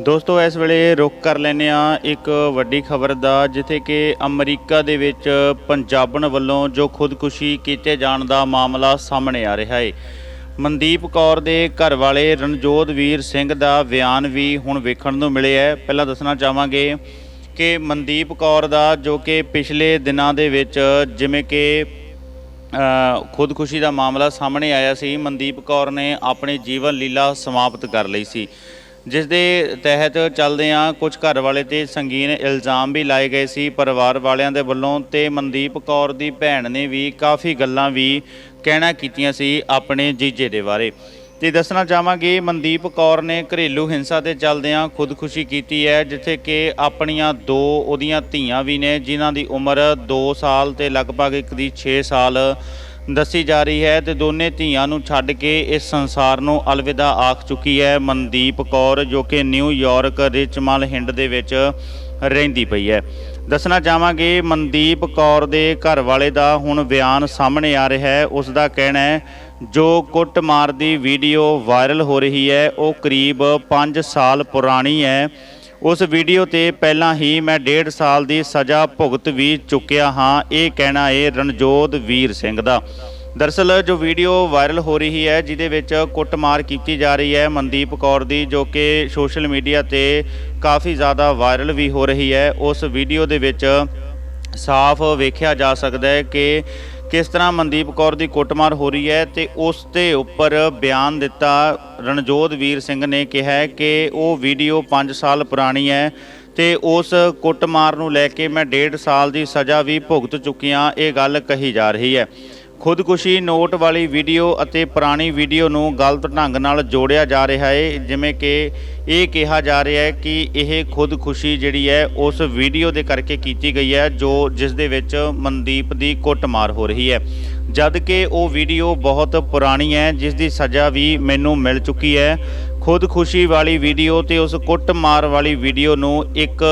ਦੋਸਤੋ, ਇਸ ਵੇਲੇ ਰੁਕ ਕਰ ਲੈਨੇ ਆ ਇੱਕ ਵੱਡੀ ਖਬਰ ਦਾ, ਜਿੱਥੇ ਕਿ ਅਮਰੀਕਾ ਦੇ ਵਿੱਚ ਪੰਜਾਬਣ ਵੱਲੋਂ ਜੋ ਖੁਦਕੁਸ਼ੀ ਕੀਤੇ ਜਾਣ ਦਾ ਮਾਮਲਾ ਸਾਹਮਣੇ ਆ ਰਿਹਾ ਹੈ ਮਨਦੀਪ ਕੌਰ ਦੇ ਘਰ ਵਾਲੇ ਰਣਜੋਤ ਵੀਰ ਸਿੰਘ ਦਾ ਬਿਆਨ ਵੀ ਹੁਣ ਵੇਖਣ ਨੂੰ ਮਿਲਿਆ ਹੈ। ਪਹਿਲਾਂ ਦੱਸਣਾ ਚਾਹਾਂਗੇ ਕਿ ਮਨਦੀਪ ਕੌਰ ਦਾ, ਜੋ ਕਿ ਪਿਛਲੇ ਦਿਨਾਂ ਦੇ ਵਿੱਚ ਜਿਵੇਂ ਕਿ ਖੁਦਕੁਸ਼ੀ ਦਾ ਮਾਮਲਾ ਸਾਹਮਣੇ ਆਇਆ ਸੀ, ਮਨਦੀਪ ਕੌਰ ਨੇ ਆਪਣੀ ਜੀਵਨ ਲੀਲਾ ਸਮਾਪਤ ਕਰ ਲਈ ਸੀ। ਜਿਸ ਦੇ ਤਹਿਤ ਚੱਲਦੇ ਆ ਕੁਝ ਘਰ ਵਾਲੇ ਤੇ ਸੰਗੀਨ ਇਲਜ਼ਾਮ ਵੀ ਲਾਏ ਗਏ ਸੀ। ਪਰਿਵਾਰ ਵਾਲਿਆਂ ਦੇ ਵੱਲੋਂ ਤੇ ਮਨਦੀਪ ਕੌਰ ਦੀ ਭੈਣ ਨੇ ਵੀ ਕਾਫੀ ਗੱਲਾਂ ਵੀ ਕਹਿਣਾ ਕੀਤੀਆਂ ਸੀ ਆਪਣੇ ਜੀਜੇ ਦੇ ਬਾਰੇ। ਤੇ ਦੱਸਣਾ ਚਾਹਾਂਗੇ, ਮਨਦੀਪ ਕੌਰ ਨੇ ਘਰੇਲੂ ਹਿੰਸਾ ਤੇ ਚੱਲਦਿਆਂ ਖੁਦਕੁਸ਼ੀ ਕੀਤੀ ਹੈ, ਜਿੱਥੇ ਕਿ ਆਪਣੀਆਂ ਦੋ ਉਹਦੀਆਂ ਧੀਆਂ ਵੀ ਨੇ, ਜਿਨ੍ਹਾਂ ਦੀ ਉਮਰ 2 ਸਾਲ ਤੇ ਲਗਭਗ ਇੱਕ ਦੀ 6 ਸਾਲ ਦੱਸੀ ਜਾ ਰਹੀ ਹੈ ਤੇ ਦੋਨੇ ਧੀਆਂ ਨੂੰ ਛੱਡ ਕੇ ਇਸ ਸੰਸਾਰ ਨੂੰ ਅਲਵਿਦਾ ਆਖ ਚੁੱਕੀ ਹੈ। ਮਨਦੀਪ ਕੌਰ, ਜੋ ਕਿ ਨਿਊਯਾਰਕ ਰਿਚਮਲ ਹਿੰਡ ਦੇ ਵਿੱਚ ਰਹਿੰਦੀ ਪਈ ਹੈ। ਦੱਸਣਾ ਚਾਹਾਂਗੇ, ਮਨਦੀਪ ਕੌਰ ਦੇ ਘਰ ਵਾਲੇ ਦਾ ਹੁਣ ਬਿਆਨ ਸਾਹਮਣੇ ਆ ਰਿਹਾ ਹੈ। ਉਸ ਦਾ ਕਹਿਣਾ ਹੈ, ਜੋ ਕੁੱਟਮਾਰ ਦੀ ਵੀਡੀਓ ਵਾਇਰਲ ਹੋ ਰਹੀ ਹੈ, ਉਹ ਕਰੀਬ 5 ਸਾਲ ਪੁਰਾਣੀ ਹੈ। ਉਸ ਵੀਡੀਓ ਤੇ ਪਹਿਲਾਂ ਹੀ ਮੈਂ 1.5 ਸਾਲ ਦੀ ਸਜ਼ਾ ਭੁਗਤ ਵੀ ਚੁੱਕਿਆ ਹਾਂ। ਇਹ ਕਹਿਣਾ ਹੈ ਰਣਜੋਤ ਵੀਰ ਸਿੰਘ ਦਾ। ਦਰਸਲ ਜੋ ਵੀਡੀਓ ਵਾਇਰਲ ਹੋ ਰਹੀ ਹੈ, ਜਿਹਦੇ ਵਿੱਚ ਕੁੱਟਮਾਰ ਕੀਤੀ ਜਾ ਰਹੀ ਹੈ ਮਨਦੀਪ ਕੌਰ ਦੀ, ਜੋ ਕਿ ਸੋਸ਼ਲ ਮੀਡੀਆ ਤੇ ਕਾਫੀ ਜ਼ਿਆਦਾ ਵਾਇਰਲ ਵੀ ਹੋ ਰਹੀ ਹੈ। ਉਸ ਵੀਡੀਓ ਦੇ ਵਿੱਚ ਸਾਫ਼ ਵੇਖਿਆ ਜਾ ਸਕਦਾ ਹੈ ਕਿ ਕਿਸ ਤਰ੍ਹਾਂ ਮਨਦੀਪ ਕੌਰ ਦੀ ਕੁੱਟਮਾਰ ਹੋ ਰਹੀ ਹੈ ਤੇ ਉਸ ਦੇ ਉੱਪਰ ਬਿਆਨ ਦਿੱਤਾ ਰਣਜੋਤ ਵੀਰ ਸਿੰਘ ਨੇ ਕਿਹਾ ਕਿ ਉਹ ਵੀਡੀਓ 5 ਸਾਲ ਪੁਰਾਣੀ ਹੈ ਤੇ ਉਸ ਕੁੱਟਮਾਰ ਨੂੰ ਲੈ ਕੇ ਮੈਂ 1.5 ਸਾਲ ਦੀ ਸਜ਼ਾ ਵੀ ਭੁਗਤ ਚੁੱਕਿਆ ਇਹ ਗੱਲ ਕਹੀ ਜਾ ਰਹੀ ਹੈ। ਖੁਦਕੁਸ਼ੀ ਨੋਟ ਵਾਲੀ ਵੀਡੀਓ ਅਤੇ ਪੁਰਾਣੀ ਵੀਡੀਓ ਨੂੰ ਗਲਤ ਢੰਗ ਨਾਲ ਜੋੜਿਆ ਜਾ ਰਿਹਾ ਹੈ ਜਿਵੇਂ ਕਿ ਇਹ ਕਿਹਾ ਜਾ ਰਿਹਾ ਹੈ ਕਿ ਇਹ ਖੁਦਕੁਸ਼ੀ ਜਿਹੜੀ ਹੈ, ਉਸ ਵੀਡੀਓ ਦੇ ਕਰਕੇ ਕੀਤੀ ਗਈ ਹੈ, ਜੋ ਜਿਸ ਦੇ ਵਿੱਚ ਮਨਦੀਪ ਦੀ ਕੁੱਟਮਾਰ ਹੋ ਰਹੀ ਹੈ। ਜਦ ਕਿ ਉਹ ਵੀਡੀਓ ਬਹੁਤ ਪੁਰਾਣੀ ਹੈ, ਜਿਸ ਦੀ ਸਜ਼ਾ ਵੀ ਮੈਨੂੰ ਮਿਲ ਚੁੱਕੀ ਹੈ। ਖੁਦਕੁਸ਼ੀ ਵਾਲੀ ਵੀਡੀਓ ਤੇ ਉਸ ਕੁੱਟਮਾਰ ਵਾਲੀ ਵੀਡੀਓ ਨੂੰ ਇੱਕ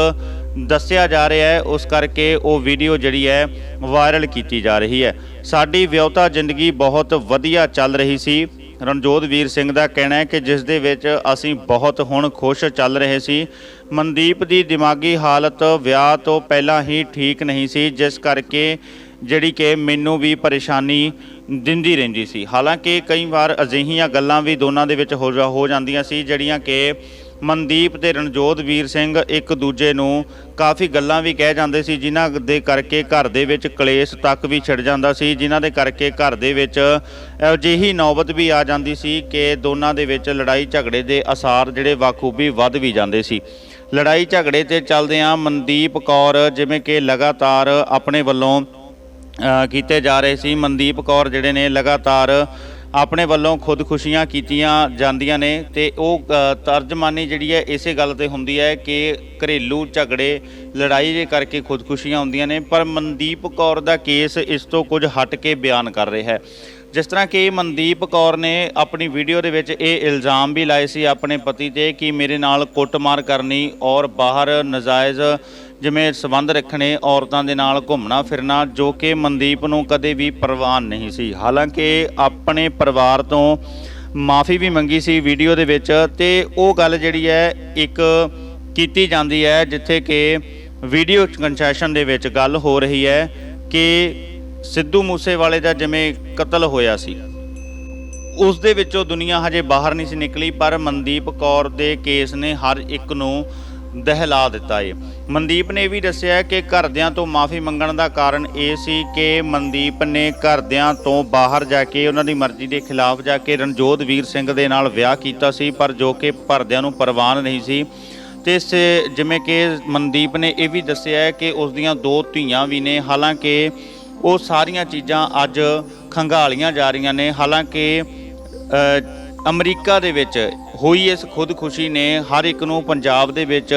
ਦੱਸਿਆ ਜਾ ਰਿਹਾ ਹੈ, ਉਸ ਕਰਕੇ ਉਹ ਵੀਡੀਓ ਜਿਹੜੀ ਹੈ ਵਾਇਰਲ ਕੀਤੀ ਜਾ ਰਹੀ ਹੈ। ਸਾਡੀ ਵਿਆਹੁਤਾ ਜ਼ਿੰਦਗੀ ਬਹੁਤ ਵਧੀਆ ਚੱਲ ਰਹੀ ਸੀ। ਰਣਜੋਤ ਵੀਰ ਸਿੰਘ ਦਾ ਕਹਿਣਾ ਹੈ ਕਿ ਜਿਸ ਦੇ ਵਿੱਚ ਅਸੀਂ ਬਹੁਤ ਹੁਣ ਖੁਸ਼ ਚੱਲ ਰਹੇ ਸੀ। ਮਨਦੀਪ ਦੀ ਦਿਮਾਗੀ ਹਾਲਤ ਵਿਆਹ ਤੋਂ ਪਹਿਲਾਂ ਹੀ ਠੀਕ ਨਹੀਂ ਸੀ, ਜਿਸ ਕਰਕੇ ਜਿਹੜੀ ਕਿ ਮੈਨੂੰ ਵੀ ਪਰੇਸ਼ਾਨੀ ਦਿੰਦੀ ਰਹਿੰਦੀ ਸੀ। ਹਾਲਾਂਕਿ ਕਈ ਵਾਰ ਅਜਿਹੀਆਂ ਗੱਲਾਂ ਵੀ ਦੋਨਾਂ ਦੇ ਵਿੱਚ ਹੋ ਜਾ- ਹੋ ਜਾਂਦੀਆਂ ਸੀ, ਜਿਹੜੀਆਂ ਕਿ ਮਨਦੀਪ ਤੇ ਰਣਜੋਤ ਵੀਰ ਸਿੰਘ ਇੱਕ ਦੂਜੇ ਨੂੰ ਕਾਫੀ ਗੱਲਾਂ ਵੀ ਕਹਿ ਜਾਂਦੇ ਸੀ, ਜਿਨ੍ਹਾਂ ਦੇ ਕਰਕੇ ਘਰ ਦੇ ਵਿੱਚ ਕਲੇਸ਼ ਤੱਕ ਵੀ ਛਿੜ ਜਾਂਦਾ ਸੀ, ਜਿਨ੍ਹਾਂ ਦੇ ਕਰਕੇ ਘਰ ਦੇ ਵਿੱਚ ਅਜਿਹੀ ਨੌਬਤ ਵੀ ਆ ਜਾਂਦੀ ਸੀ ਕਿ ਦੋਨਾਂ ਦੇ ਵਿੱਚ ਲੜਾਈ ਝਗੜੇ ਦੇ ਅਸਾਰ ਜਿਹੜੇ ਬਾਖੂਬੀ ਵੱਧ ਵੀ ਜਾਂਦੇ ਸੀ। ਲੜਾਈ ਝਗੜੇ ਤੇ ਚੱਲਦਿਆਂ ਮਨਦੀਪ ਕੌਰ ਜਿਵੇਂ ਕਿ ਲਗਾਤਾਰ ਆਪਣੇ ਵੱਲੋਂ ਕੀਤੇ ਜਾ ਰਹੇ ਸੀ, ਮਨਦੀਪ ਕੌਰ ਜਿਹੜੇ ਨੇ ਲਗਾਤਾਰ ਆਪਣੇ ਵੱਲੋਂ ਖੁਦਕੁਸ਼ੀਆਂ ਕੀਤੀਆਂ ਜਾਂਦੀਆਂ ਨੇ ਤੇ ਉਹ ਤਰਜਮਾਨੀ ਜਿਹੜੀ ਹੈ, ਇਸੇ ਗੱਲ ਤੇ ਹੁੰਦੀ ਹੈ ਕਿ ਘਰੇਲੂ ਝਗੜੇ, ਲੜਾਈ ਦੇ ਕਰਕੇ ਖੁਦਕੁਸ਼ੀਆਂ ਹੁੰਦੀਆਂ ਨੇ, ਪਰ ਮਨਦੀਪ ਕੌਰ ਦਾ ਕੇਸ ਇਸ ਤੋਂ ਕੁਝ ਹਟ ਕੇ ਬਿਆਨ ਕਰ ਰਿਹਾ ਹੈ। ਜਿਸ ਤਰ੍ਹਾਂ ਕਿ ਮਨਦੀਪ ਕੌਰ ਨੇ ਆਪਣੀ ਵੀਡੀਓ ਦੇ ਵਿੱਚ ਇਹ ਇਲਜ਼ਾਮ ਵੀ ਲਾਏ ਸੀ ਆਪਣੇ ਪਤੀ ਤੇ ਕਿ ਮੇਰੇ ਨਾਲ ਕੁੱਟਮਾਰ ਕਰਨੀ ਔਰ ਬਾਹਰ ਨਜਾਇਜ਼ ਜਿਵੇਂ ਸਬੰਧ ਰੱਖਣੇ ਔਰਤਾਂ ਦੇ ਨਾਲ ਘੁੰਮਣਾ ਫਿਰਨਾ, ਜੋ ਕਿ ਮਨਦੀਪ ਨੂੰ ਕਦੇ ਵੀ ਪ੍ਰਵਾਨ ਨਹੀਂ ਸੀ। ਹਾਲਾਂਕਿ ਆਪਣੇ ਪਰਿਵਾਰ ਤੋਂ ਮਾਫੀ ਵੀ ਮੰਗੀ ਸੀ ਵੀਡੀਓ ਦੇ ਵਿੱਚ ਤੇ ਉਹ ਗੱਲ ਜਿਹੜੀ ਹੈ ਇੱਕ ਕੀਤੀ ਜਾਂਦੀ ਹੈ ਜਿੱਥੇ ਕਿ ਵੀਡੀਓ ਕੰਸੈਸ਼ਨ ਦੇ ਵਿੱਚ ਗੱਲ ਹੋ ਰਹੀ ਹੈ ਕਿ ਸਿੱਧੂ ਮੂਸੇਵਾਲੇ ਦਾ ਜਿਵੇਂ ਕਤਲ ਹੋਇਆ ਸੀ, ਉਸ ਦੇ ਵਿੱਚੋਂ ਦੁਨੀਆ ਹਜੇ ਬਾਹਰ ਨਹੀਂ ਸੀ ਨਿਕਲੀ, ਪਰ ਮਨਦੀਪ ਕੌਰ ਦੇ ਕੇਸ ਨੇ ਹਰ ਇੱਕ ਨੂੰ ਦਹਿਲਾ ਦਿੱਤਾ ਏ। ਮਨਦੀਪ ਨੇ ਇਹ ਵੀ ਦੱਸਿਆ ਕਿ ਘਰਦਿਆਂ ਤੋਂ ਮਾਫੀ ਮੰਗਣ ਦਾ ਕਾਰਨ ਇਹ ਸੀ ਕਿ ਮਨਦੀਪ ਨੇ ਘਰਦਿਆਂ ਤੋਂ ਬਾਹਰ ਜਾ ਕੇ ਉਹਨਾਂ ਦੀ ਮਰਜ਼ੀ ਦੇ ਖਿਲਾਫ ਜਾ ਕੇ ਰਣਜੋਤ ਵੀਰ ਸਿੰਘ ਦੇ ਨਾਲ ਵਿਆਹ ਕੀਤਾ ਸੀ, ਪਰ ਜੋ ਕਿ ਘਰਦਿਆਂ ਨੂੰ ਪ੍ਰਵਾਨ ਨਹੀਂ ਸੀ। ਤੇ ਇਸ ਜਿਵੇਂ ਕਿ ਮਨਦੀਪ ਨੇ ਇਹ ਵੀ ਦੱਸਿਆ ਹੈ ਕਿ ਉਸ ਦੀਆਂ ਦੋ ਧੀਆਂ ਵੀ ਨੇ, ਹਾਲਾਂਕਿ ਉਹ ਸਾਰੀਆਂ ਚੀਜ਼ਾਂ ਅੱਜ ਖੰਗਾਲੀਆਂ ਜਾ ਰਹੀਆਂ ਨੇ। ਹਾਲਾਂਕਿ ਅਮਰੀਕਾ ਦੇ ਵਿੱਚ ਹੋਈ ਇਸ ਖੁਦਕੁਸ਼ੀ ਨੇ ਹਰ ਇੱਕ ਨੂੰ ਪੰਜਾਬ ਦੇ ਵਿੱਚ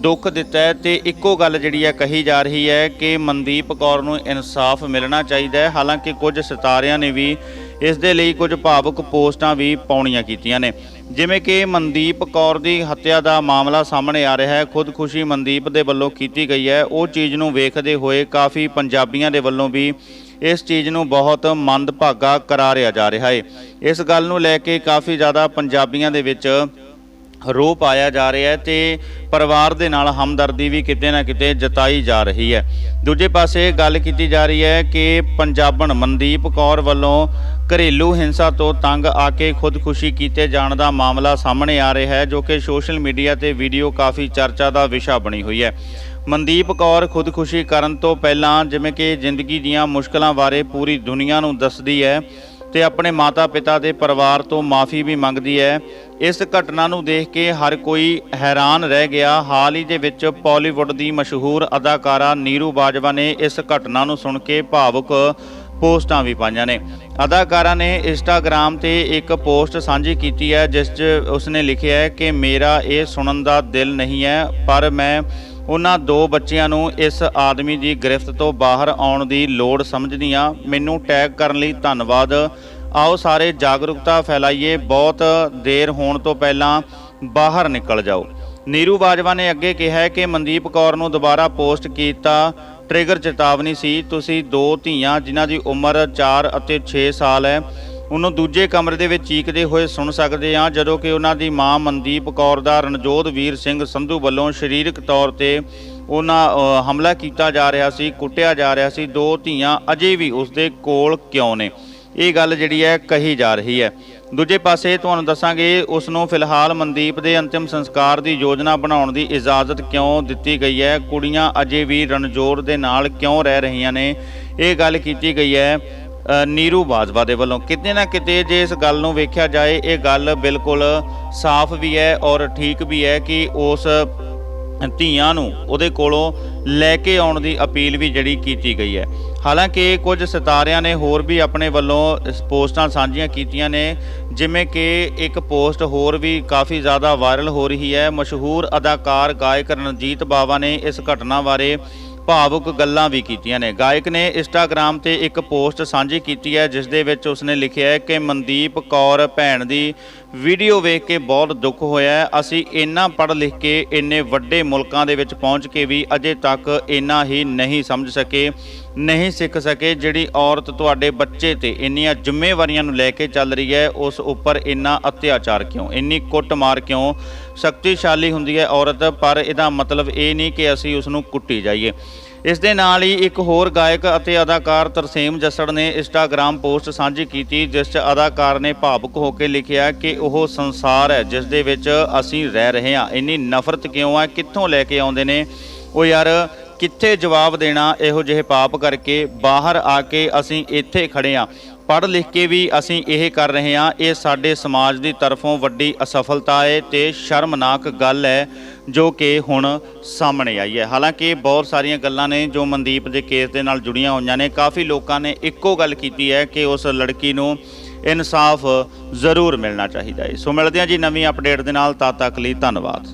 ਦੁੱਖ ਦਿੱਤਾ ਹੈ ਤੇ ਇੱਕੋ ਗੱਲ ਜਿਹੜੀ ਹੈ ਕਹੀ ਜਾ ਰਹੀ ਹੈ ਕਿ ਮਨਦੀਪ ਕੌਰ ਨੂੰ ਇਨਸਾਫ ਮਿਲਣਾ ਚਾਹੀਦਾ ਹੈ। ਹਾਲਾਂਕਿ ਕੁਝ ਸਿਤਾਰਿਆਂ ਨੇ ਵੀ ਇਸ ਦੇ ਲਈ ਕੁਝ ਭਾਵੁਕ ਪੋਸਟਾਂ ਵੀ ਪਾਉਣੀਆਂ ਕੀਤੀਆਂ ਨੇ। ਜਿਵੇਂ ਕਿ ਮਨਦੀਪ ਕੌਰ ਦੀ ਹੱਤਿਆ ਦਾ ਮਾਮਲਾ ਸਾਹਮਣੇ ਆ ਰਿਹਾ ਹੈ। ਖੁਦਕੁਸ਼ੀ ਮਨਦੀਪ ਦੇ ਵੱਲੋਂ ਕੀਤੀ ਗਈ ਹੈ। ਉਹ ਚੀਜ਼ ਨੂੰ ਵੇਖਦੇ ਹੋਏ ਕਾਫੀ ਪੰਜਾਬੀਆਂ ਦੇ ਵੱਲੋਂ ਵੀ ਇਸ ਚੀਜ਼ ਨੂੰ ਬਹੁਤ ਮੰਦਭਾਗਾ ਕਰਾਰਿਆ ਜਾ ਰਿਹਾ ਹੈ। ਇਸ ਗੱਲ ਨੂੰ ਲੈ ਕੇ ਕਾਫੀ ਜ਼ਿਆਦਾ ਪੰਜਾਬੀਆਂ ਦੇ ਵਿੱਚ ਰੋਹ ਪਾਇਆ ਜਾ ਰਿਹਾ ਹੈ ਤੇ ਪਰਿਵਾਰ ਦੇ ਨਾਲ ਹਮਦਰਦੀ ਵੀ ਕਿਤੇ ਨਾ ਕਿਤੇ ਜਤਾਈ ਜਾ ਰਹੀ ਹੈ। ਦੂਜੇ ਪਾਸੇ ਗੱਲ ਕੀਤੀ ਜਾ ਰਹੀ ਹੈ ਕਿ ਪੰਜਾਬਣ ਮਨਦੀਪ ਕੌਰ ਵੱਲੋਂ ਘਰੇਲੂ ਹਿੰਸਾ ਤੋਂ ਤੰਗ ਆ ਕੇ ਖੁਦਕੁਸ਼ੀ ਕੀਤੇ ਜਾਣ ਦਾ ਮਾਮਲਾ ਸਾਹਮਣੇ ਆ ਰਿਹਾ ਹੈ, ਜੋ ਕਿ ਸੋਸ਼ਲ ਮੀਡੀਆ ਤੇ ਵੀਡੀਓ ਕਾਫੀ ਚਰਚਾ ਦਾ ਵਿਸ਼ਾ ਬਣੀ ਹੋਈ ਹੈ। ਮਨਦੀਪ ਕੌਰ ਖੁਦਕੁਸ਼ੀ ਕਰਨ ਤੋਂ ਪਹਿਲਾਂ ਜਿਵੇਂ ਕਿ ਜ਼ਿੰਦਗੀ ਦੀਆਂ ਮੁਸ਼ਕਲਾਂ ਬਾਰੇ ਪੂਰੀ ਦੁਨੀਆ ਨੂੰ ਦੱਸਦੀ ਹੈ ਤੇ ਆਪਣੇ ਮਾਤਾ-ਪਿਤਾ ਦੇ ਪਰਿਵਾਰ ਤੋਂ ਮਾਫੀ ਵੀ ਮੰਗਦੀ ਹੈ। ਇਸ ਘਟਨਾ ਨੂੰ ਦੇਖ ਕੇ ਹਰ ਕੋਈ ਹੈਰਾਨ ਰਹਿ ਗਿਆ। ਹਾਲ ਹੀ ਦੇ ਵਿੱਚ ਬਾਲੀਵੁੱਡ ਦੀ ਮਸ਼ਹੂਰ ਅਦਾਕਾਰਾ ਨੀਰੂ ਬਾਜਵਾ ਨੇ ਇਸ ਘਟਨਾ ਨੂੰ ਸੁਣ ਕੇ ਭਾਵੁਕ ਪੋਸਟਾਂ ਵੀ ਪਾਈਆਂ ਨੇ। ਅਦਾਕਾਰਾ ਨੇ ਇੰਸਟਾਗ੍ਰam ਤੇ ਇੱਕ ਪੋਸਟ ਸਾਂਝੀ ਕੀਤੀ ਹੈ, ਜਿਸ 'ਚ ਉਸਨੇ ਲਿਖਿਆ ਹੈ ਕਿ, ਮੇਰਾ ਇਹ ਸੁਣਨ ਦਾ ਦਿਲ ਨਹੀਂ ਹੈ, ਪਰ ਮੈਂ ਉਹਨਾਂ ਦੋ ਬੱਚਿਆਂ ਨੂੰ ਇਸ ਆਦਮੀ ਦੀ ਗ੍ਰਿਫਤ ਤੋਂ ਬਾਹਰ ਆਉਣ ਦੀ ਲੋੜ ਸਮਝਦੀ ਹਾਂ ਮੈਨੂੰ ਟੈਗ ਕਰਨ ਲਈ ਧੰਨਵਾਦ। ਆਓ ਸਾਰੇ ਜਾਗਰੂਕਤਾ ਫੈਲਾਈਏ, ਬਹੁਤ ਦੇਰ ਹੋਣ ਤੋਂ ਪਹਿਲਾਂ ਬਾਹਰ ਨਿਕਲ ਜਾਓ। ਨੀਰੂ ਬਾਜਵਾ ਨੇ ਅੱਗੇ ਕਿਹਾ ਕਿ ਮਨਦੀਪ ਕੌਰ ਨੂੰ ਦੁਬਾਰਾ ਪੋਸਟ ਕੀਤਾ, ਟ੍ਰਿਗਰ ਚੇਤਾਵਨੀ ਸੀ, ਤੁਸੀਂ ਦੋ ਧੀਆਂ ਜਿਨ੍ਹਾਂ ਦੀ ਉਮਰ 4 ਅਤੇ 6 ਸਾਲ ਹੈ ਉਹਨੂੰ ਦੂਜੇ ਕਮਰੇ ਦੇ ਵਿੱਚ ਚੀਕਦੇ ਹੋਏ ਸੁਣ ਸਕਦੇ ਹਾਂ, ਜਦੋਂ ਕਿ ਉਹਨਾਂ ਦੀ ਮਾਂ ਮਨਦੀਪ ਕੌਰ ਦਾ ਰਣਜੋਤ ਵੀਰ ਸਿੰਘ ਸੰਧੂ ਵੱਲੋਂ ਸਰੀਰਕ ਤੌਰ ਤੇ ਉਹਨਾਂ ਹਮਲਾ ਕੀਤਾ ਜਾ ਰਿਹਾ ਸੀ, ਕੁੱਟਿਆ ਜਾ ਰਿਹਾ ਸੀ। ਦੋ ਧੀਆਂ ਅਜੇ ਵੀ ਉਸਦੇ ਕੋਲ ਕਿਉਂ ਨੇ? ਇਹ ਗੱਲ ਜਿਹੜੀ ਹੈ, ਕਹੀ ਜਾ ਰਹੀ ਹੈ। ਦੂਜੇ ਪਾਸੇ ਤੁਹਾਨੂੰ ਦੱਸਾਂਗੇ ਉਸ ਨੂੰ ਫਿਲਹਾਲ ਮਨਦੀਪ ਦੇ ਅੰਤਿਮ ਸੰਸਕਾਰ ਦੀ ਯੋਜਨਾ ਬਣਾਉਣ ਦੀ ਇਜਾਜ਼ਤ ਕਿਉਂ ਦਿੱਤੀ ਗਈ ਹੈ? ਕੁੜੀਆਂ ਅਜੇ ਵੀ ਰਣਜੋਰ ਦੇ ਨਾਲ ਕਿਉਂ ਰਹਿ ਰਹੀਆਂ ਨੇ? ਇਹ ਗੱਲ ਕੀਤੀ ਗਈ ਹੈ ਨੀਰੂ ਬਾਜਵਾ ਦੇ ਵੱਲੋਂ। ਕਿਤੇ ਨਾ ਕਿਤੇ ਜੇ ਇਸ ਗੱਲ ਨੂੰ ਵੇਖਿਆ ਜਾਏ, ਇਹ ਗੱਲ ਬਿਲਕੁਲ ਸਾਫ਼ ਵੀ ਹੈ ਔਰ ਠੀਕ ਵੀ ਹੈ ਕਿ ਉਸ ਧੀਆਂ ਨੂੰ ਉਹਦੇ ਕੋਲੋਂ ਲੈ ਕੇ ਆਉਣ ਦੀ ਅਪੀਲ ਵੀ ਜਿਹੜੀ ਕੀਤੀ ਗਈ ਹੈ। ਹਾਲਾਂਕਿ ਕੁਝ ਸਿਤਾਰਿਆਂ ਨੇ ਹੋਰ ਵੀ ਆਪਣੇ ਵੱਲੋਂ ਪੋਸਟਾਂ ਸਾਂਝੀਆਂ ਕੀਤੀਆਂ ਨੇ, ਜਿਵੇਂ ਕਿ ਇੱਕ ਪੋਸਟ ਹੋਰ ਵੀ ਕਾਫੀ ਜ਼ਿਆਦਾ ਵਾਇਰਲ ਹੋ ਰਹੀ ਹੈ। ਮਸ਼ਹੂਰ ਅਦਾਕਾਰ ਗਾਇਕ ਰਣਜੀਤ ਬਾਵਾ ਨੇ ਇਸ ਘਟਨਾ ਬਾਰੇ ਭਾਵੁਕ ਗੱਲਾਂ ਵੀ ਕੀਤੀਆਂ ਨੇ। ਗਾਇਕ ਨੇ ਇੰਸਟਾਗ੍ਰam ਤੇ ਇੱਕ ਪੋਸਟ ਸਾਂਝੀ ਕੀਤੀ ਹੈ, ਜਿਸ ਦੇ ਵਿੱਚ ਉਸਨੇ ਲਿਖਿਆ ਹੈ ਕਿ ਮਨਦੀਪ ਕੌਰ ਭੈਣ ਦੀ ਵੀਡੀਓ ਵੇਖ ਕੇ ਬਹੁਤ ਦੁੱਖ ਹੋਇਆ ਅਸੀਂ ਇੰਨਾ ਪੜ੍ਹ ਲਿਖ ਕੇ ਇੰਨੇ ਵੱਡੇ ਮੁਲਕਾਂ ਦੇ ਵਿੱਚ ਪਹੁੰਚ ਕੇ ਵੀ ਅਜੇ ਤੱਕ ਇੰਨਾ ਹੀ ਨਹੀਂ ਸਮਝ ਸਕੇ, ਨਹੀਂ ਸਿੱਖ ਸਕੇ, ਜਿਹੜੀ ਔਰਤ ਤੁਹਾਡੇ ਬੱਚੇ ਤੇ ਇੰਨੀਆਂ ਜ਼ਿੰਮੇਵਾਰੀਆਂ ਨੂੰ ਲੈ ਕੇ ਚੱਲ ਰਹੀ ਹੈ, ਉਸ ਉੱਪਰ ਇੰਨਾ ਅਤਿਆਚਾਰ ਕਿਉਂ, ਇੰਨੀ ਕੁੱਟਮਾਰ ਕਿਉਂ? ਸ਼ਕਤੀਸ਼ਾਲੀ ਹੁੰਦੀ ਹੈ ਔਰਤ, ਪਰ ਇਹਦਾ ਮਤਲਬ ਇਹ ਨਹੀਂ ਕਿ ਅਸੀਂ ਉਸ ਨੂੰ ਕੁੱਟੀ ਜਾਈਏ। ਇਸ ਦੇ ਨਾਲ ਹੀ ਇੱਕ ਹੋਰ ਗਾਇਕ ਅਤੇ ਅਦਾਕਾਰ ਤਰਸੇਮ ਜੱਸੜ ਨੇ ਇੰਸਟਾਗ੍ਰam ਪੋਸਟ ਸਾਂਝੀ ਕੀਤੀ, ਜਿਸ 'ਚ ਅਦਾਕਾਰ ਨੇ ਭਾਵੁਕ ਹੋ ਕੇ ਲਿਖਿਆ ਕਿ ਉਹ ਸੰਸਾਰ ਹੈ, ਜਿਸ ਦੇ ਵਿੱਚ ਅਸੀਂ ਰਹਿ ਰਹੇ ਹਾਂ। ਇੰਨੀ ਨਫ਼ਰਤ ਕਿਉਂ ਹੈ? ਕਿੱਥੋਂ ਲੈ ਕੇ ਆਉਂਦੇ ਨੇ? ਉਹ ਯਾਰ, ਕਿੱਥੇ ਜਵਾਬ ਦੇਣਾ? ਇਹੋ ਜਿਹੇ ਪਾਪ ਕਰਕੇ ਬਾਹਰ ਆ ਕੇ ਅਸੀਂ ਇੱਥੇ ਖੜੇ ਆ ਪੜ੍ਹ ਲਿਖ ਕੇ ਵੀ ਅਸੀਂ ਇਹ ਕਰ ਰਹੇ ਹਾਂ, ਇਹ ਸਾਡੇ ਸਮਾਜ ਦੀ ਤਰਫੋਂ ਵੱਡੀ ਅਸਫਲਤਾ ਹੈ ਤੇ ਸ਼ਰਮਨਾਕ ਗੱਲ ਹੈ ਜੋ ਕਿ ਹੁਣ ਸਾਹਮਣੇ ਆਈ ਹੈ। ਹਾਲਾਂਕਿ ਬਹੁਤ ਸਾਰੀਆਂ ਗੱਲਾਂ ਨੇ ਜੋ ਮਨਦੀਪ ਦੇ ਕੇਸ ਦੇ ਨਾਲ ਜੁੜੀਆਂ ਹੋਈਆਂ ਨੇ, ਕਾਫੀ ਲੋਕਾਂ ਨੇ ਇੱਕੋ ਗੱਲ ਕੀਤੀ ਹੈ ਕਿ ਉਸ ਲੜਕੀ ਨੂੰ ਇਨਸਾਫ ਜ਼ਰੂਰ ਮਿਲਣਾ ਚਾਹੀਦਾ ਹੈ ਸੋ ਮਿਲਦੇ ਹਾਂ ਜੀ ਨਵੀਂ ਅਪਡੇਟ ਦੇ ਨਾਲ, ਤਦ ਤੱਕ ਲਈ ਧੰਨਵਾਦ।